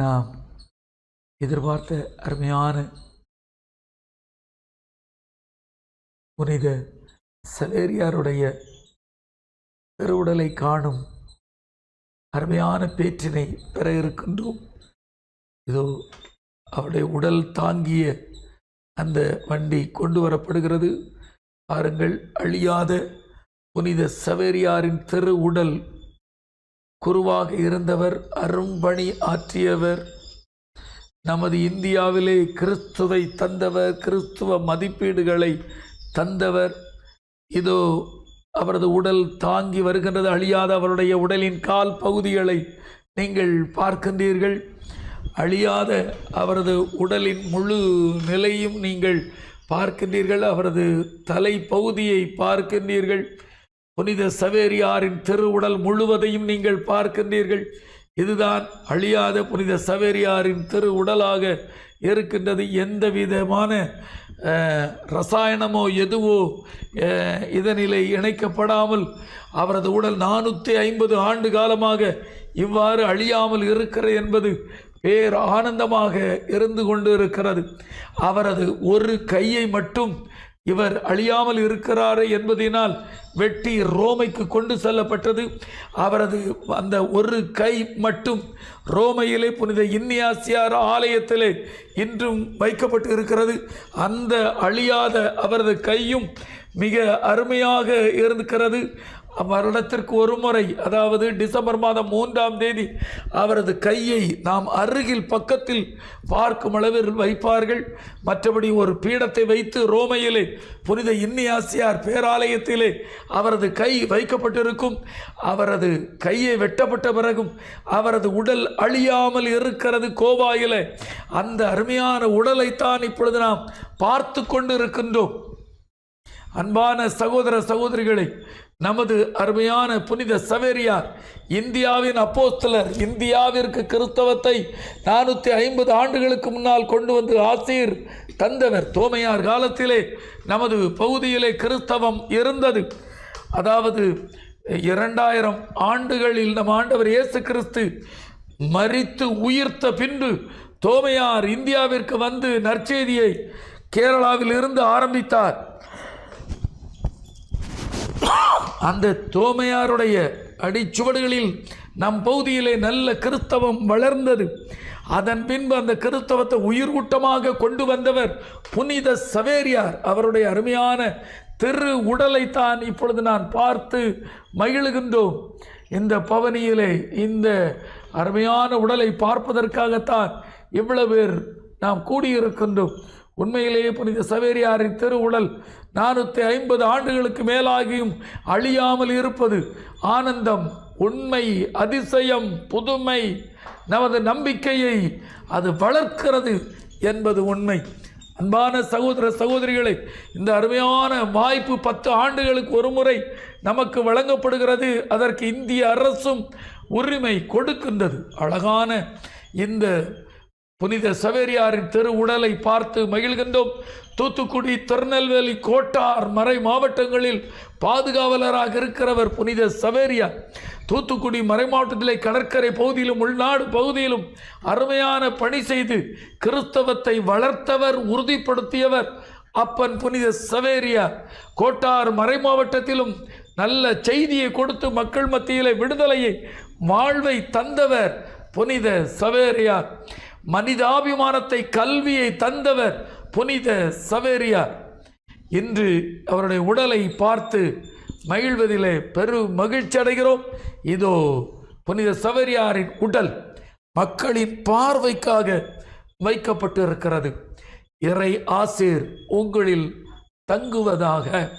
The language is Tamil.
நாம் எதிர்பார்த்த அருமையான புனித சவேரியாருடைய பெருவுடலை காணும் அருமையான பேற்றினை பெற இருக்கின்றோம். இதோ அவருடைய உடல் தாங்கிய அந்த வண்டி கொண்டு வரப்படுகிறது. பாருங்கள் அழியாத புனித சவேரியாரின் தெரு உடல் குருவாக இருந்தவர் அரும்பணி ஆற்றியவர். நமது இந்தியாவிலே கிறிஸ்துவை தந்தவர் கிறிஸ்துவ மதிப்பீடுகளை தந்தவர். இதோ அவரது உடல் தாங்கி வருகின்றது அழியாத அவருடைய உடலின் கால் பகுதிகளை நீங்கள் பார்க்கின்றீர்கள். அழியாத அவரது உடலின் முழு நிலையும் நீங்கள் பார்க்கின்றீர்கள் அவரது தலை பகுதியை பார்க்கின்றீர்கள். புனித சவேரியாரின் திருவுடல் முழுவதையும் நீங்கள் பார்க்கின்றீர்கள். இதுதான் அழியாத புனித சவேரியாரின் திரு உடலாக இருக்கின்றது. எந்த விதமான ரசாயனமோ எதுவோ இதனிலே இணைக்கப்படாமல் அவரது உடல் நானூற்றி ஐம்பது ஆண்டு காலமாக இவ்வாறு அழியாமல் இருக்கிறது என்பது பேர் ஆனந்தமாக இருந்து கொண்டு இருக்கிறது அவரது ஒரு கையை மட்டும் இவர் அழியாமல் இருக்கிறாரே என்பதினால் வெட்டி ரோமைக்கு கொண்டு செல்லப்பட்டது. அவரது அந்த ஒரு கை மட்டும் ரோமையிலே புனித இன்னியாசியார் ஆலயத்திலே இன்றும் வைக்கப்பட்டு இருக்கிறது. அந்த அழியாத அவரது கையும் மிக அருமையாக இருக்கிறது வருடத்திற்கு ஒரு முறை அதாவது டிசம்பர் மாதம் மூன்றாம் தேதி அவரது கையை நாம் அருகில் பக்கத்தில் பார்க்கும் அளவில் வைப்பார்கள். மற்றபடி ஒரு பீடத்தை வைத்து ரோமையிலே புனித இன்னியாசியார் பேராலயத்திலே அவரது கை வைக்கப்பட்டிருக்கும். அவரது கையை வெட்டப்பட்ட பிறகும் அவரது உடல் அழியாமல் இருக்கிறது கோவாயிலே. அந்த அருமையான உடலைத்தான் இப்பொழுது நாம் பார்த்து கொண்டு இருக்கின்றோம் அன்பான சகோதர சகோதரிகளை நமது அருமையான புனித சவேரியார் இந்தியாவின் அப்போஸ்தலர் இந்தியாவிற்கு கிறிஸ்தவத்தை நானூற்றி ஐம்பது ஆண்டுகளுக்கு முன்னால் கொண்டு வந்து ஆசீர் தந்தவர் தோமையார் காலத்திலே நமது பகுதியிலே கிறிஸ்தவம் இருந்தது. அதாவது இரண்டாயிரம் ஆண்டுகளில் நம் ஆண்டவர் இயேசு கிறிஸ்து மறித்து உயிர்த்த பின்பு தோமையார் இந்தியாவிற்கு வந்து நற்செய்தியை கேரளாவில் இருந்து ஆரம்பித்தார். அந்த தோமையாருடைய அடிச்சுவடுகளில் நம் பகுதியிலே நல்ல கிறிஸ்தவம் வளர்ந்தது. அதன் பின்பு அந்த கிறிஸ்தவத்தை உயிர்கூட்டமாக கொண்டு வந்தவர் புனித சவேரியார். அவருடைய அருமையான திரு உடலைத்தான் இப்பொழுது நான் பார்த்து மகிழ்கின்றோம். இந்த பவனியிலே இந்த அருமையான உடலை பார்ப்பதற்காகத்தான் இவ்வளவு பேர் நாம் கூடியிருக்கின்றோம். உண்மையிலேயே புனித சவேரியாரின் திருவுழல் நானூற்றி ஐம்பது ஆண்டுகளுக்கு மேலாகியும் அழியாமல் இருப்பது ஆனந்தம் உண்மை அதிசயம் புதுமை நமது நம்பிக்கையை அது வளர்க்கிறது என்பது உண்மை. அன்பான சகோதர சகோதரிகளை இந்த அருமையான வாய்ப்பு பத்து ஆண்டுகளுக்கு ஒரு முறை நமக்கு வழங்கப்படுகிறது. அதற்கு இந்திய அரசும் உரிமை கொடுக்கின்றது. அழகான இந்த புனித சவேரியாரின் திரு உடலை பார்த்து மகிழ்கின்றோம். தூத்துக்குடி திருநெல்வேலி கோட்டார் மறை மாவட்டங்களில் பாதுகாவலராக இருக்கிறவர் புனித சவேரியார். தூத்துக்குடி மறை மாவட்டத்திலே கடற்கரை பகுதியிலும் உள்நாடு பகுதியிலும் அருமையான பணி செய்து கிறிஸ்தவத்தை வளர்த்தவர் உறுதிப்படுத்தியவர் அப்பன் புனித சவேரியார். கோட்டார் மறை மாவட்டத்திலும் நல்ல செய்தியை கொடுத்து மக்கள் மத்தியிலே விடுதலையை வாழ்வை தந்தவர் புனித சவேரியார். மனிதாபிமானத்தை கல்வியை தந்தவர் புனித சவேரியார். இன்று அவருடைய உடலை பார்த்து மகிழ்வதிலே பெரு மகிழ்ச்சி அடைகிறோம். இதோ புனித சவேரியாரின் உடல் மக்களின் பார்வைக்காக வைக்கப்பட்டு இருக்கிறது இறை ஆசீர் உங்களில் தங்குவதாக